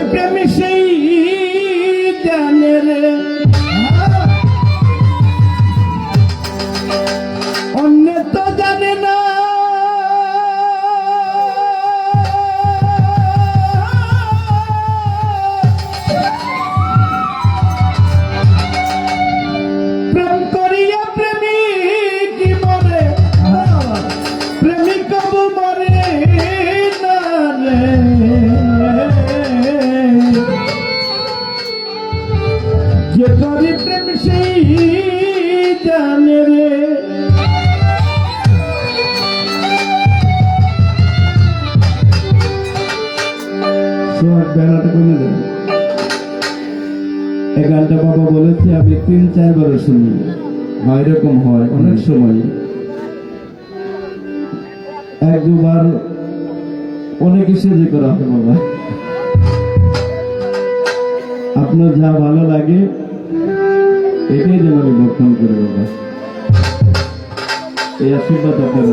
sempre me mexer তিন চারবারও শুনি। বা এরকম হয়, অনেক সময়। এক দুবার অনেক সেজে করা হয় বাবা। আপনার যা ভালো লাগে, এটাই যেন আমি বর্তমান করে বাবা এই আশীর্বাদ আপনার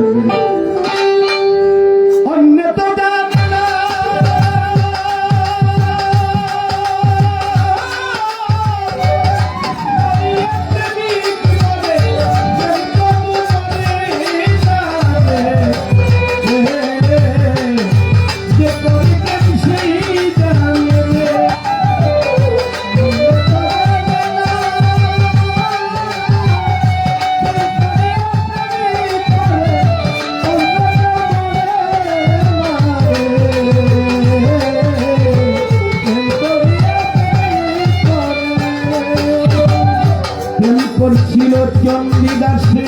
করছিল চণ্ডীদাসে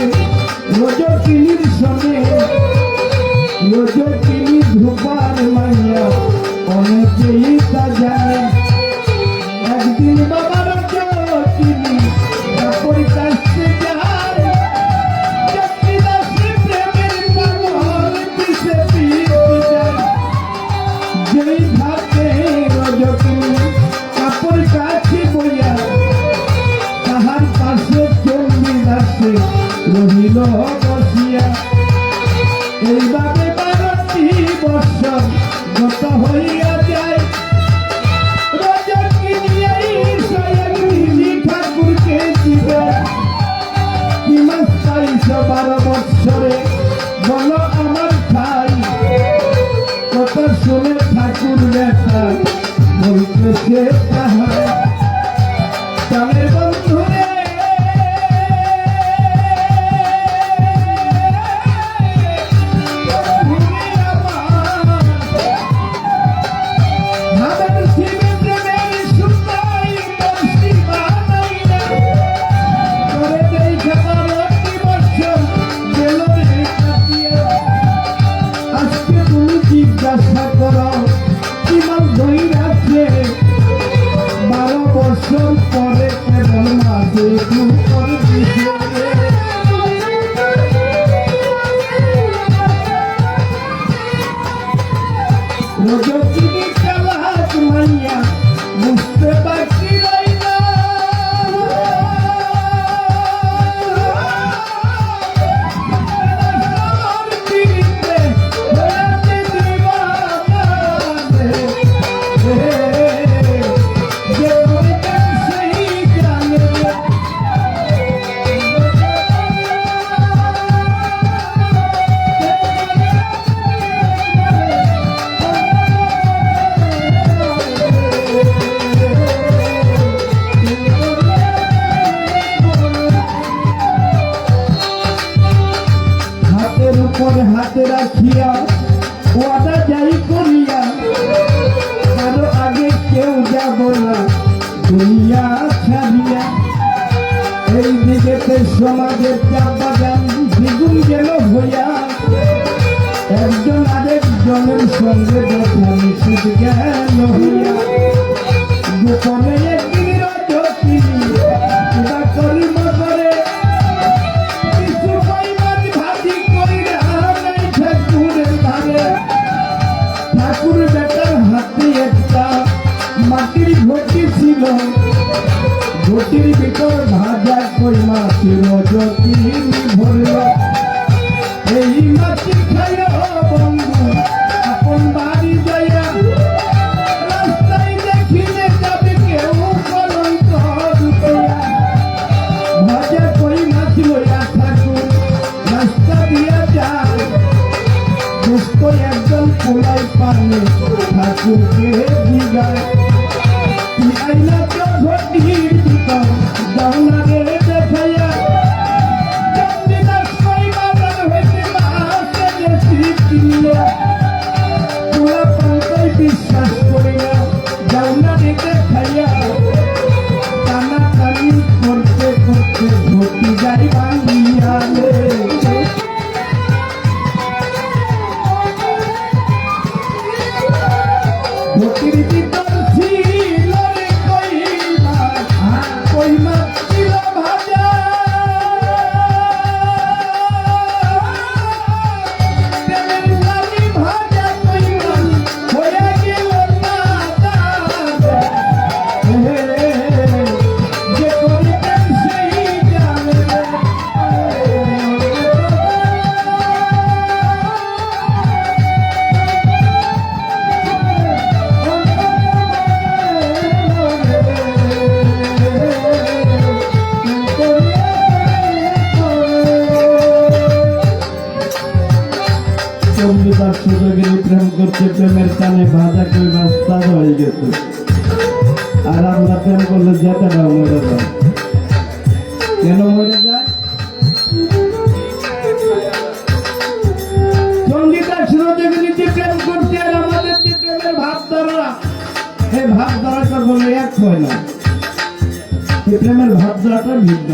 বসিয়া এইবার জলের সঙ্গে যখন শুধু গেল হইয়া, গোপনে একদিন রাজতি সুদা করি মতরে কিছু পাইবান ভাতি করি হার নাই ঠাকুরের ধারে ঠাকুর বেটার হাতে একটা মাটির ঘটি ছিল, ঘটির ভিতর ভাজা কই মাছ রজতি ভরল ভাজা কই মাছ তাজা হয়ে গেছে। আর আমরা প্রেম করলে যেতে না মরে যায় কেন মরে যায়? ভাবধারাটা বলে এক হয় না। প্রেমের ভাবধারাটা ভিন্ন।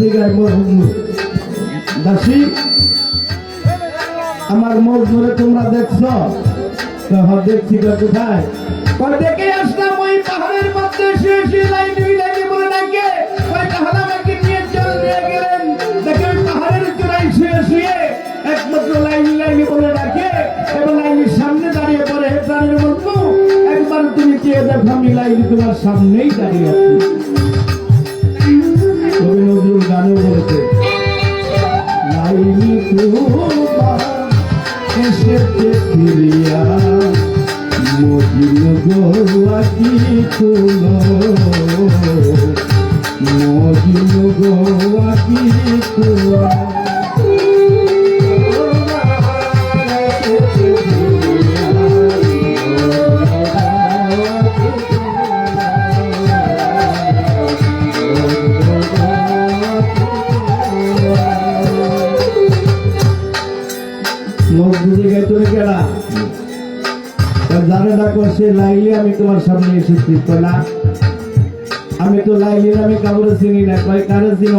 জিগায় মজনু দাসী আমার মজনুরে তোমরা দেখছ। দেখছি কোথায়? দেখে আসলাম ওই পাহাড়ের মধ্যে লাইলি লাইলি বলে ডাকে তাহলে আমাকে নিয়ে চল, নিয়ে গেলেন। দেখে ওই পাহাড়ের চূড়ায় শুয়ে শুয়ে একমাত্র লাইনি লাইনি বলে ডাকে এবং লাইনির সামনে দাঁড়িয়ে পড়ে প্রাণীর বন্ধু। একবার তুমি চেয়ে দেখো, আমি লাইনি তোমার সামনেই দাঁড়িয়ে আছি। গোয়া কি তুলো মসজিদে গে তুমি কেডা জানে ডাকো সে লাইলি আমি তোমার সামনে এসেছি তো না আমি তো লাইলি আমি কাউরে চিনি না, কয় কারে চিনো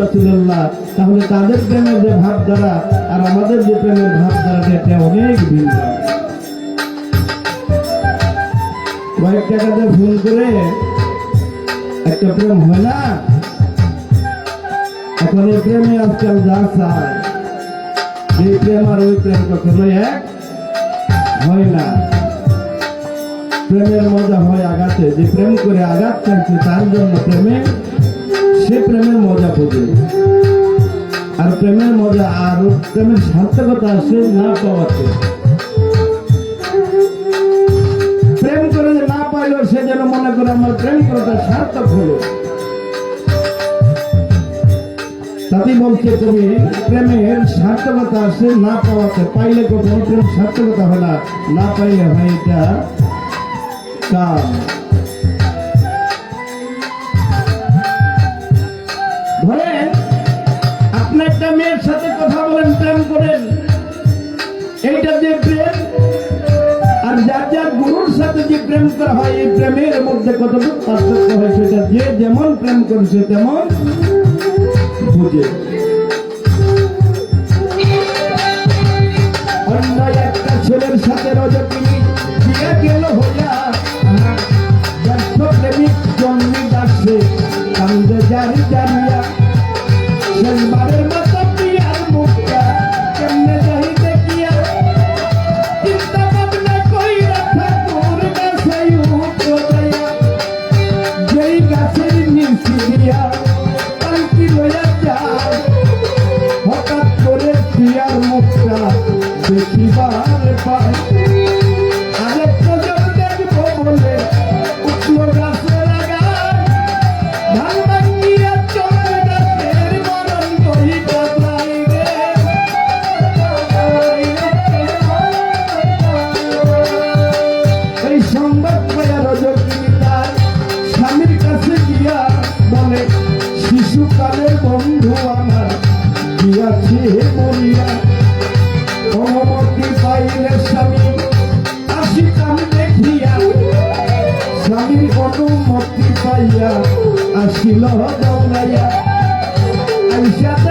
রাসূলুল্লাহ, তাহলে তাদের প্রেমের যে ভাবধারা আর আমাদের যে প্রেমের ভাবধারা এটা অনেক ভিন্ন। কয়েক টাকাতে ফোন করে একটা প্রেম হয় না? এখন এই প্রেমে আজকাল যা চায়, এই প্রেম আর ওই প্রেম কখনো এক হয় না। প্রেমের মজা হয় আঘাতে, যে প্রেম করে আঘাত চাইছে তার জন্য প্রেমে সে প্রেমের মজা বোঝে। আর প্রেমের মজা আর প্রেমের সার্থকতা আসে না পাওয়াতে। প্রেম করে না পাইলো, সে যেন মনে করে আমার প্রেম করাটা সার্থক হলো। তাতে বলছে কবি প্রেমের সার্থকতা আসে না পাওয়াতে, পাইলে কখনো প্রেম সার্থকতা হয় না না পাইলে হয় এটা কাম। মধ্যে যে প্রেম করা হয়, এই প্রেমের মধ্যে কত পার্থক্য হয় সেটা যে যেমন প্রেম করছে, তেমন বুঝে। একটা ছেলের সাথে Yeah.